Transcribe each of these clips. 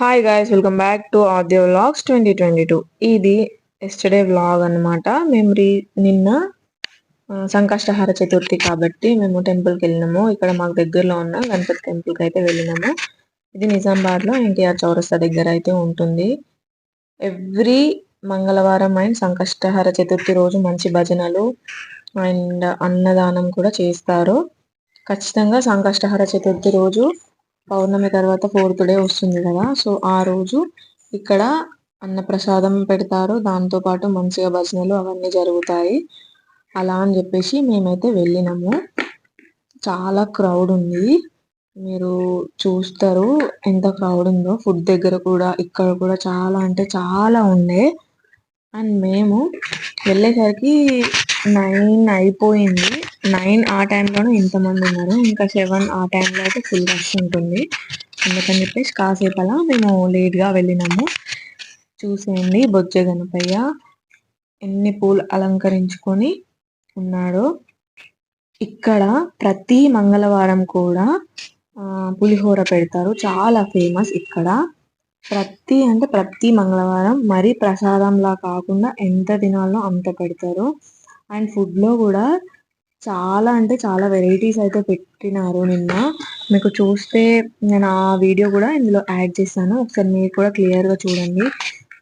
Hi guys welcome back to Aadya vlogs twenty twenty two ఇది yesterday vlog అనమాట మేము రీ నిన్న సంకష్టహార చతుర్థి కాబట్టి మేము టెంపుల్కి వెళ్ళినాము. ఇక్కడ మాకు దగ్గరలో ఉన్న గణపతి టెంపుల్కి అయితే వెళ్ళినాము. ఇది నిజామాబాద్లో ఎన్టీఆర్ చౌరస్తా దగ్గర అయితే ఉంటుంది. ఎవ్రీ మంగళవారం అండ్ సంకష్టహార చతుర్థి రోజు మంచి భజనలు అండ్ అన్నదానం కూడా చేస్తారు. ఖచ్చితంగా సంకష్టహార చతుర్థి రోజు పౌర్ణమి తర్వాత ఫోర్త్ డే వస్తుంది కదా. సో ఆ రోజు ఇక్కడ అన్నప్రసాదం పెడతారు. దాంతో పాటు మంచిగా భజనలు అవన్నీ జరుగుతాయి. అలా అని చెప్పేసి మేమైతే వెళ్ళినాము. చాలా క్రౌడ్ ఉంది. మీరు చూస్తారు ఎంత క్రౌడ్ ఉందో. ఫుడ్ దగ్గర కూడా ఇక్కడ కూడా చాలా అంటే చాలా ఉండే. అండ్ మేము వెళ్ళేసరికి నైన్ అయిపోయింది. నైన్ ఆ టైంలోనే ఇంతమంది ఉన్నారు. ఇంకా సెవెన్ ఆ టైంలో అయితే ఫుల్ రష్ ఉంటుంది. అందుకని చెప్పేసి కాసేపు అలా మేము లేట్గా వెళ్ళినాము. చూసేయండి బొజ్జ గణపయ్య ఎన్ని పూలు అలంకరించుకొని ఉన్నాడో. ఇక్కడ ప్రతి మంగళవారం కూడా పులిహోర పెడతారు. చాలా ఫేమస్ ఇక్కడ. ప్రతి అంటే ప్రతి మంగళవారం మరీ ప్రసాదంలా కాకుండా ఎంత తినాలో అంత పెడతారు. అండ్ ఫుడ్లో కూడా చాలా అంటే చాలా వెరైటీస్ అయితే పెట్టినారు నిన్న. మీకు చూస్తే నేను ఆ వీడియో కూడా ఇందులో యాడ్ చేశాను. ఒకసారి మీరు కూడా క్లియర్గా చూడండి.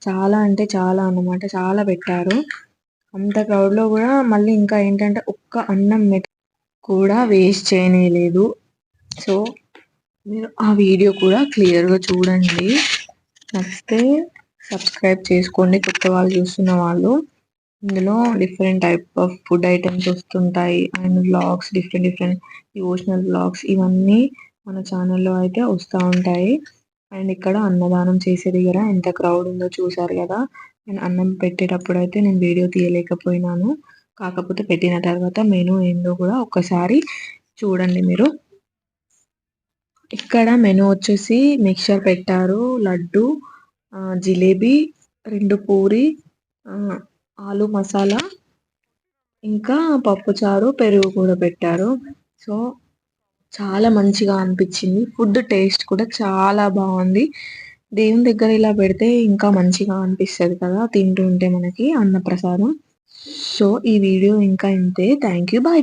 చాలా అంటే చాలా అన్నమాట. చాలా పెట్టారు. అంత క్రౌడ్లో కూడా మళ్ళీ ఇంకా ఏంటంటే ఒక్క అన్నం మెట్ కూడా వేస్ట్ చేయనేలేదు. సో మీరు ఆ వీడియో కూడా క్లియర్గా చూడండి. నచ్చితే సబ్స్క్రైబ్ చేసుకోండి. కొత్త వాళ్ళు చూస్తున్న వాళ్ళు. ఇందులో different type of food items వస్తుంటాయి. And vlogs different different devotional vlogs ఇవన్నీ మన ఛానల్లో అయితే వస్తూ ఉంటాయి. అండ్ ఇక్కడ అన్నదానం చేసే దగ్గర ఎంత క్రౌడ్ ఉందో చూసారు కదా? నేను అన్నం పెట్టేటప్పుడు అయితే నేను వీడియో తీయలేకపోయినాను. కాకపోతే పెట్టిన తర్వాత మెనూ ఏందో కూడా ఒక్కసారి చూడండి మీరు. ఇక్కడ మెనూ వచ్చేసి మిక్చర్ పెట్టారు లడ్డు జిలేబీ రెండు పూరి ఆలు మసాలా ఇంకా పప్పుచారు పెరుగు కూడా పెట్టారు. సో చాలా మంచిగా అనిపించింది. ఫుడ్ టేస్ట్ కూడా చాలా బాగుంది. దేవుని దగ్గర ఇలా పెడితే ఇంకా మంచిగా అనిపిస్తుంది కదా తింటూ ఉంటే మనకి అన్నప్రసాదం. సో ఈ వీడియో ఇంకా ఇంతే. Thank you bye bye